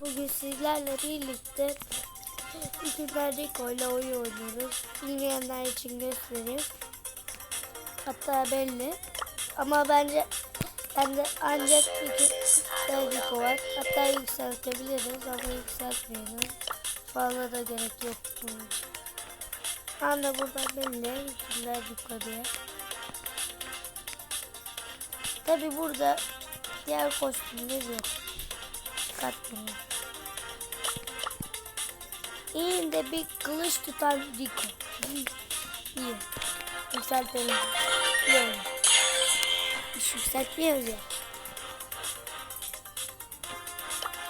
Bugün sizlerle birlikte Hükümler Rico ile oyun oynuyoruz. Bilmeyenler için göstereyim. Hatta belli. Ama bence bende ancak Hükümler Rico var. Hatta yükseltebiliriz ama yükseltmeyelim. Fazla da gerek yok bunun burada belli Hükümler Rico diye. Tabi burada diğer kostümler yok. Katmıyor. Elinde bir kılıç tutan Rico. İyi. Yükseltelim. Oldu. Hiç yükseltmiyoruz ya.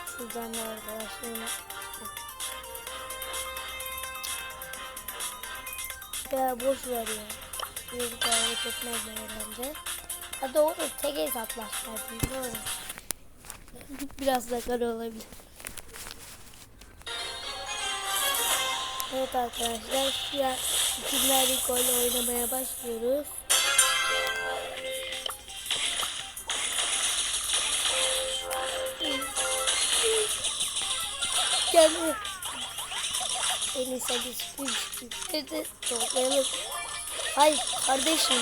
Şuradan da arkadaşlarıma. Ya boş ver ya. Bir gayret etmezler herhalde. Ha doğru tek hesaplaşlar. Doğru. Biraz da kara olabilir. Evet arkadaşlar şu an ikinler Rico ile oynamaya başlıyoruz. Gelme. En iyisi hadi sıkıntı. de toplayalım. Hayır kardeşim.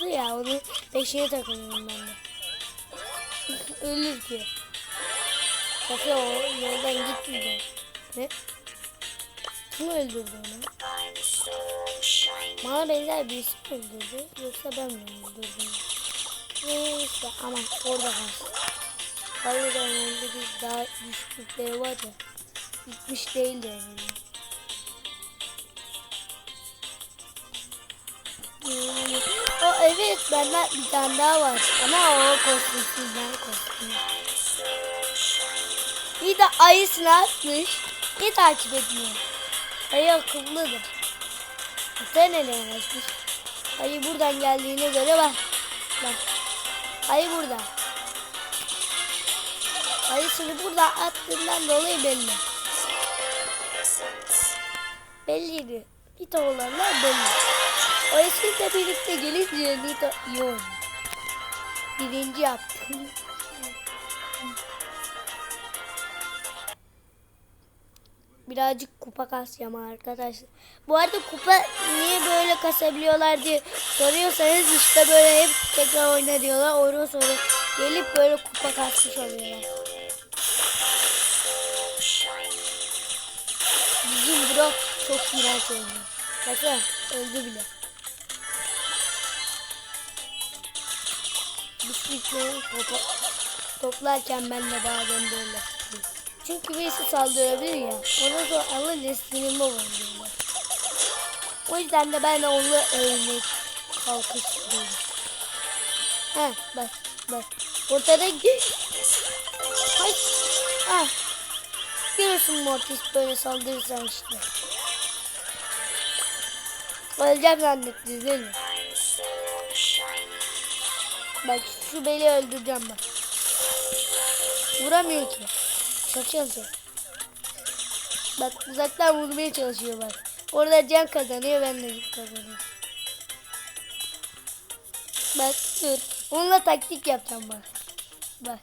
Kızdı ya onu peşine takılıyorum ben de. Ölür ki. Şaka o yoldan gitmeyecek. Ne? Kim öldürdü onu? Benzer birisi mi öldürdü yoksa ben mi öldürdüm? Neyse aman orada kalsın. Önemli değil daha güçlükleri var ya. Bitmiş değil de yani. Benden bir tane daha var ama o kostümsüzden kostüm. Bir de ayısını atmış. Niye takip etmiyor? Ayı akıllıdır. Sen nereye kaçmış? Ayı buradan geldiğine göre bak. Bak. Ayı burada. Ayısını burada attığından dolayı belli. Belliydi. Bir olanlar belli. Ayısıyla birlikte gelince Nita iyi oynuyor. Birinci yaptım. Birazcık kupa kasacağım arkadaşlar. Bu arada kupa niye böyle kasabiliyorlar diye soruyorsanız işte böyle hep tekrar oyna diyorlar. Oyun sonra gelip böyle kupa kasmış oluyorlar. Bizim Brock çok iğrenç oynuyor. Bakın öldü bile. Bisikletleri topa, toplarken ben de bazen böyle. Çünkü birisi saldırabilir ya. Ona sonra alın resmimi oluyorlar. O yüzden de ben onu ölmek kalkıştırıyorum. Ha bak bak. Ortada Hay. Ha. Görüyorsun Mortis böyle saldırırsan işte. Öleceğim zannettiniz değil mi? Bak şu beli öldüreceğim bak. Vuramıyor ki. Şaşıyorsun. Bak uzaktan vurmaya çalışıyor bak. Orada can kazanıyor ben de kazanıyorum. Bak dur. Onunla taktik yapacağım bak. Bak.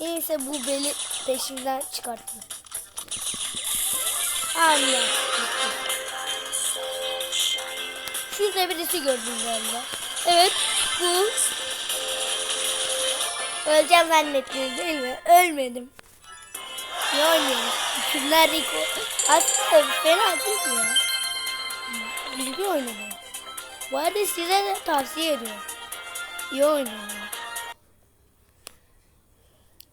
Neyse bu beli peşimden çıkarttım. Allah. Şurada birisi gördüm galiba. Evet bu. Öleceğim zannettiniz değil mi? Ölmedim. Ne oynuyoruz? Kimler Rico? Aslında fena değil ya? Bilgi oynamayı. Bu arada size de tavsiye ediyorum. İyi oynayın.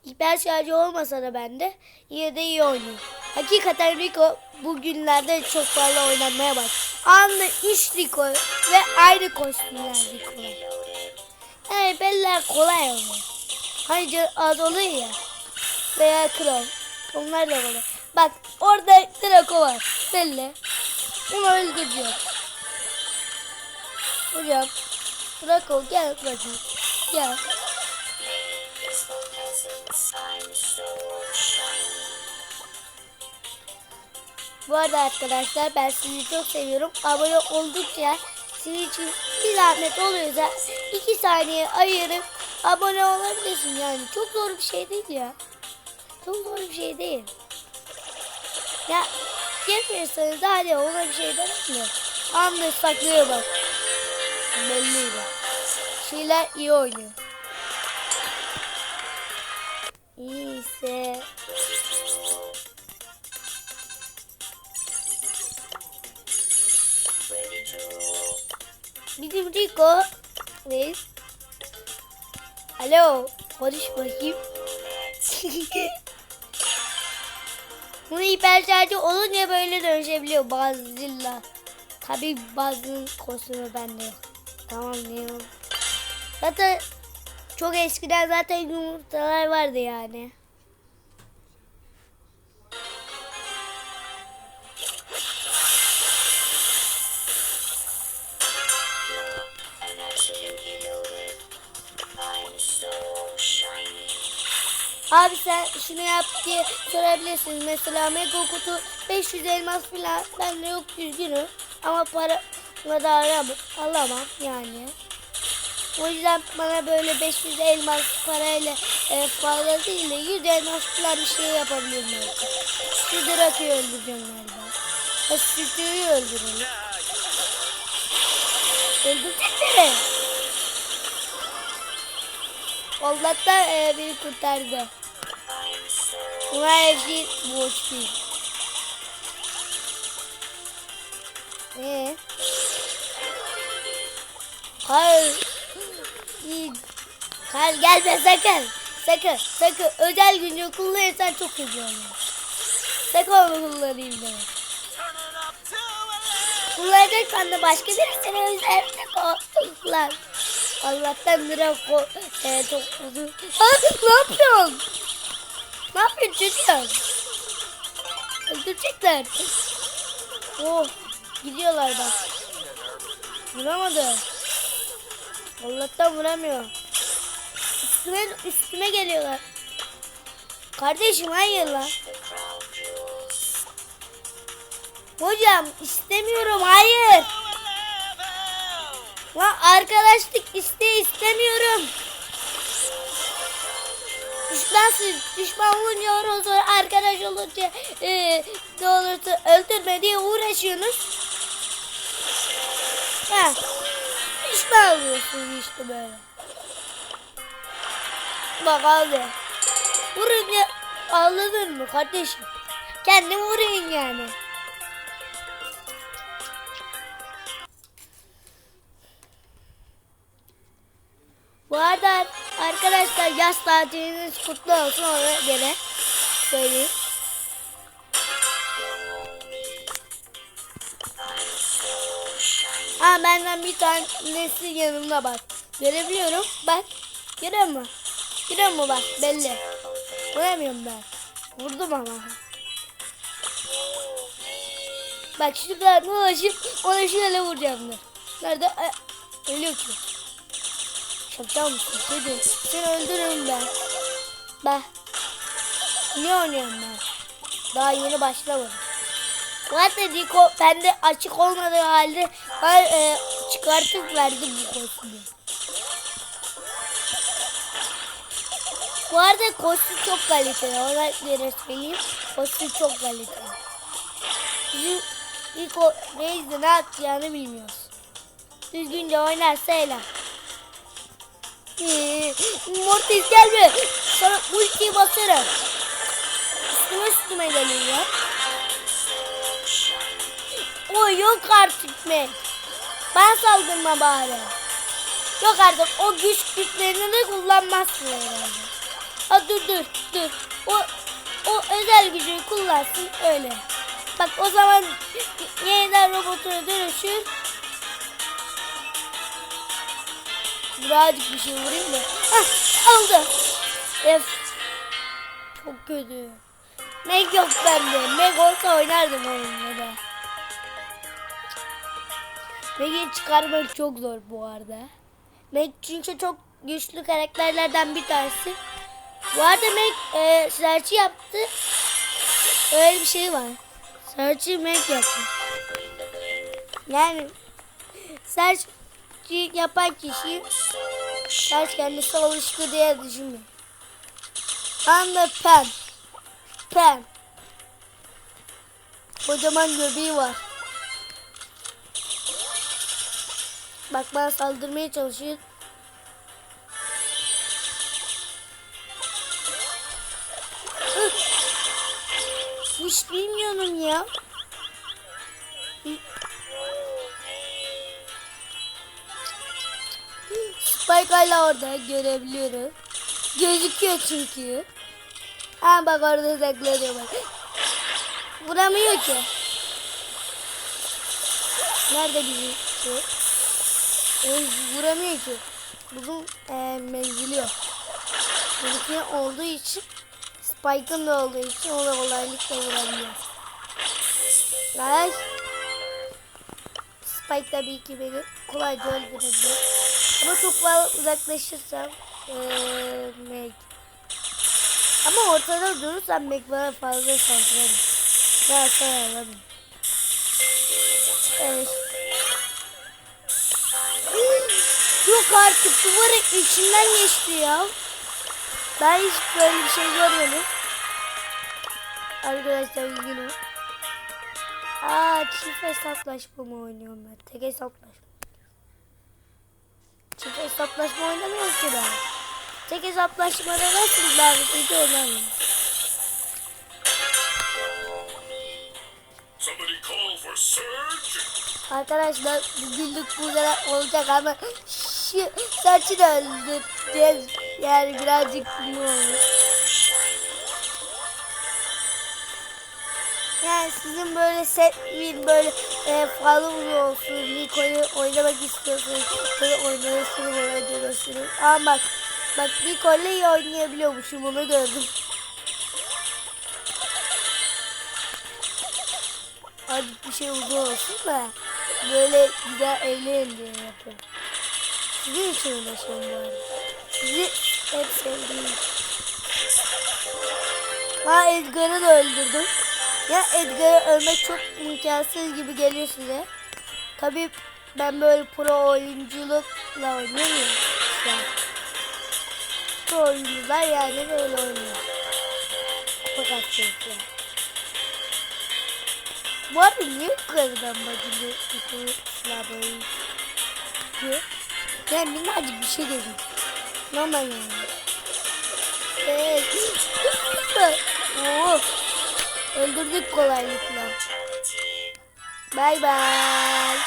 Hiper şarjı olmasa da bende yine de iyi oynuyor. Hakikaten Rico bugünlerde çok fazla oynanmaya başladı. Anlı 3 Rico ve aynı kostümler Rico. Yani beller kolay oluyor. Hani az oluyor ya. Veya kral. Onlar da kolay. Bak orada Draco var. Belli. Onu öldürüyor. Hocam. Draco gel bakayım. Gel. Bu arada arkadaşlar ben sizi çok seviyorum. Abone oldukça sizin için bir zahmet oluyorsa 2 saniye ayırıp abone olabilirsin yani. Çok zor bir şey değil ya. Çok zor bir şey değil. Ya yapmıyorsanız da hadi ona bir şey demem mi? Anlı saklıyor bak. Belliydi. Şeyler iyi oynuyor. İyiyse Bizim Rico ve Alo konuş bakayım. Bunu hiper şarjı olunca böyle dönüşebiliyor bazılarıyla. Tabi bazı kostümü bende yok. Tamam ne. Zaten çok eskiden zaten yumurtalar vardı yani. Abi sen şunu yap diye sorabilirsiniz. Mesela mega kutu 500 elmas falan bende yok üzgünüm. Ama para da aramam, alamam yani. O yüzden bana böyle 500 elmas parayla e, fazla değil de 100 elmas falan bir şey yapabilirim belki. Şu Draco'yu öldüreceğim galiba. Ha Stüdyo'yu öldürelim. Öldürecekleri. Allah'tan e, beni kurtardı. Boş değil. Ee? Hayır. Hayır gelme sakın. Sakın sakın. Özel gücü kullanırsan çok kötü olur. Sakın onu kullanayım ben. Kullanacaksan da başka birisine özel kullan. Allah'tan Draco e, çok uzun. Ha, ne yapıyorsun? Ne yapıyorsun çocuğum? Öldürecekler. Oh gidiyorlar bak. Vuramadı. Allah'tan vuramıyor. Üstüme, üstüme geliyorlar. Kardeşim hayır lan. Hocam istemiyorum hayır. Lan arkadaşlık iste istemiyorum. Düşmansın. Düşman olunca sonra arkadaş olunca e, ne öldürme diye uğraşıyorsunuz. Ha. Düşman oluyorsunuz işte böyle. Bak abi. Vurunca ağladın mı kardeşim? Kendin vurayım yani. Bu arada arkadaşlar yaz tatiliniz kutlu olsun ona göre söyleyeyim. Ha benden bir tanesi yanımda bak. Görebiliyorum. Bak. Görüyor musun? Görüyor musun bak belli. Vuramıyorum ben. Vurdum ama. Bak şuradan ulaşıp ona şöyle vuracağım. Nerede? Ölüyor ki. Şaptal mısın? Seni öldürürüm ben. Bak. Ne oynuyorum ben? Daha yeni başlamadım. Zaten Rico bende açık olmadığı halde ben e, çıkartıp verdim bu kostümü. Bu arada kostüm çok kaliteli. Ona göre söyleyeyim. Kostüm çok kaliteli. Bizim Rico Reis'de ne yapacağını bilmiyoruz. Düzgünce oynarsa helal. Mortis gelme. Sana ultiyi basarım. Üstüme üstüme geliyor. O yok artık be. Ben saldırma bari. Yok artık o güç güçlerini de kullanmazsın herhalde. Ha dur dur dur. O o özel gücü kullansın öyle. Bak o zaman yeniden robotuna dönüşür. Birazcık bir şey vurayım da. Hah aldı. Ef. Çok kötü. Meg yok bende. Meg olsa oynardım onunla da. Meg'i çıkarmak çok zor bu arada. Meg çünkü çok güçlü karakterlerden bir tanesi. Bu arada Meg e, serçi yaptı. Öyle bir şey var. Search'i Mac yaptı. Yani search'i yapan kişi search kendisi alıştı diye düşünmüyor. Anla pen. Pen. Kocaman göbeği var. Bak bana saldırmaya çalışıyor. Hiç bilmiyorum ya. Hala orada görebiliyorum. Gözüküyor çünkü. Ha bak orada saklanıyor bak. Vuramıyor ki. Nerede bizim şu? E, vuramıyor ki. Bunun e, menzili yok. Olduğu için Spike'ın da olduğu için ona kolaylıkla vurabiliyor. Ay. Spike tabii ki beni kolayca öldürebilir. Ama çok fazla uzaklaşırsam eee Meg. Ama ortada durursam Meg bana fazla saldırır. Ben hasar alamam. Evet. Yok artık duvarın içinden geçti ya. Ben hiç böyle bir şey görmedim. Arkadaşlar üzgünüm. Aa çift hesaplaşma mı oynuyorum ben? Tek hesaplaşma. Çift hesaplaşma oynamıyorum ki ben. Tek hesaplaşmada nasıl davetiydi surge. Arkadaşlar bugünlük bu kadar olacak ama şu saçı da öldüreceğiz. Yani birazcık bu olur. Yani sizin böyle bir böyle e, following olsun, Nico'yu oynamak istiyorsunuz, böyle oynayasınız, oynayasınız. Ama bak, bak Nico'yla iyi oynayabiliyormuşum onu gördüm. Azıcık bir şey uzun olsun da böyle güzel eğlenin diye yapıyorum. Sizin için uğraşıyorum bu arada. Sizi hep sevdiğim. Ha Edgar'ı da öldürdüm. Ya Edgar'ı ölmek çok imkansız gibi geliyor size. Tabii ben böyle pro oyunculukla oynuyorum ya. şu an. Pro oyuncular yani böyle oynuyor. Fakat keyifli. Bu arada niye yukarıdan bakınca yukarılar böyle diyor? Yani minnacık bir şey dedim. Normal yani. Evet. Oo. Öldürdük kolaylıkla. Bay bay.